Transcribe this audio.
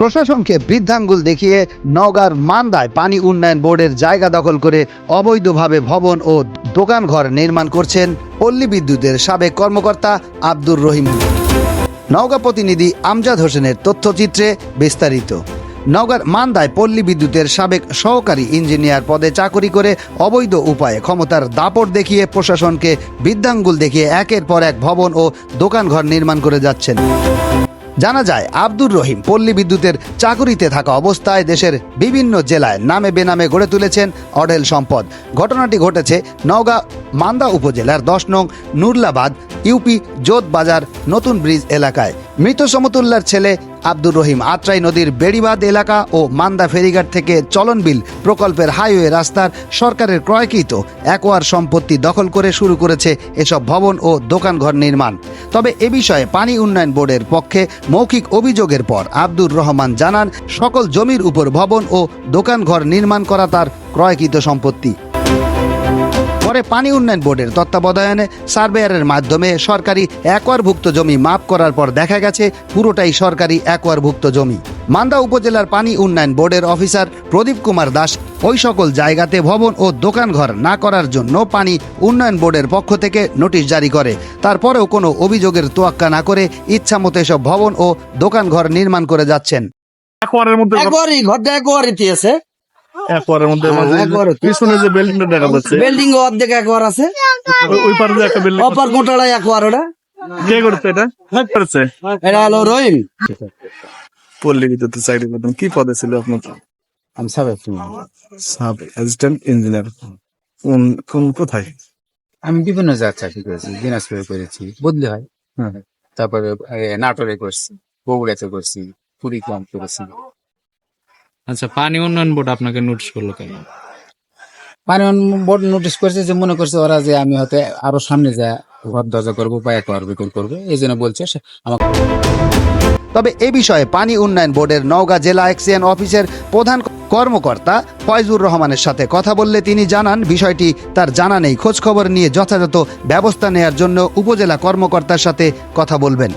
প্রশাসনকে বৃদ্ধাঙ্গুল দেখিয়ে নওগাঁর মান্দায় পানি উন্নয়ন বোর্ডের জায়গা দখল করে অবৈধভাবে ভবন ও দোকানঘর নির্মাণ করছেন পল্লী বিদ্যুতের সাবেক কর্মকর্তা আব্দুর রহিম। নওগাঁ প্রতিনিধি আমজাদ হোসেনের তথ্যচিত্রে বিস্তারিত। নওগাঁর মান্দায় পল্লী বিদ্যুতের সাবেক সহকারী ইঞ্জিনিয়ার পদে চাকরি করে অবৈধ উপায়ে ক্ষমতার দাপট দেখিয়ে প্রশাসনকে বৃদ্ধাঙ্গুল দেখিয়ে একের পর এক ভবন ও দোকানঘর নির্মাণ করে যাচ্ছেন। জানা যায়, আব্দুর রহিম পল্লী বিদ্যুতের চাকুরিতে থাকা অবস্থায় দেশের বিভিন্ন জেলায় নামে বেনামে গড়ে তুলেছেন অডেল সম্পদ। ঘটনাটি ঘটেছে নওগাঁ মান্দা উপজেলার দশ নং নুরলাবাদ, ইউপি জোত বাজার নতুন ব্রিজ এলাকায়। মৃত সমতুল্লার ছেলে আব্দুর রহিম আত্রাই নদীর বেড়িবাদ এলাকা ও মান্দা ফেরিঘাট থেকে চলনবিল প্রকল্পের হাইওয়ে রাস্তার সরকারের ক্রয়কৃত একোয়ার সম্পত্তি দখল করে শুরু করেছে এসব ভবন ও দোকানঘর নির্মাণ। তবে এ বিষয়ে পানি উন্নয়ন বোর্ডের পক্ষে মৌখিক অভিযোগের পর আব্দুর রহমান জানান, সকল জমির উপর ভবন ও দোকানঘর নির্মাণ করা তার ক্রয়কৃত সম্পত্তি। পরে পানি উন্নয়ন বোর্ডের তত্ত্বাবধানে সার্ভেয়ারের মাধ্যমে সরকারি একোয়ারভুক্ত জমি মাপ করার পর দেখা গেছে পুরোটাই সরকারি একোয়ারভুক্ত জমি। মান্দা উপজেলার পানি উন্নয়ন বোর্ডের অফিসার প্রদীপ কুমার দাস ওই সকল জায়গাতে ভবন ও দোকানঘর না করার জন্য পানি উন্নয়ন বোর্ডের পক্ষ থেকে নোটিশ জারি করে। তারপরেও কোনো অভিযোগের তোয়াক্কা না করে ইচ্ছামতো এসব ভবন ও দোকানঘর নির্মাণ করে যাচ্ছেন। একবারের মধ্যে একবারই ঘরটা একবারই আছে একবারের মধ্যে হ্যাঁ, মাঝে একবারে। পিছনে যে বিল্ডিংটা দেখা যাচ্ছে। বিল্ডিং অর্ধেক একবার আছে। ওই- পারে যে একটা বিল্ডিং অপার একবার ওটা। কে করছে এটা? করেছে। এটা হলো রহিম। পল্লী বিদ্যুৎ চাকরি কি পদে ছিল আপনার? আমি সাবেক সাব অ্যাসিস্ট্যান্ট ইঞ্জিনিয়ার কোন কোন কোথায়? আমি বিভিন্ন জায়গায় চাকরি করেছি। দিনাজপুরে করেছি। বদলি হয়। হ্যাঁ। তারপরে নাটোরে করছি। বগুড়াতে করছি। কুড়িগ্রাম করেছি। আচ্ছা পানি উন্নয়ন বোর্ড আপনাকে নোটিশ করল কেন? পানি উন্নয়ন বোর্ড নোটিশ করছে যে মনে করছে ওরা যে আমি হয়তো আরও সামনে যা ঘর দরজা করব বা বিক্রি করব এই জন্য বলছে আমাকে তবে এ বিষয়ে পানি উন্নয়ন বোর্ডের নওগাঁ জেলা এক্সিয়ান অফিসের প্রধান কর্মকর্তা ফয়জুর রহমানের সাথে কথা বললে তিনি জানান বিষয়টি তার জানা নেই। খোঁজখবর নিয়ে যথাযথ ব্যবস্থা নেয়ার জন্য উপজেলা কর্মকর্তার সাথে কথা বলবেন।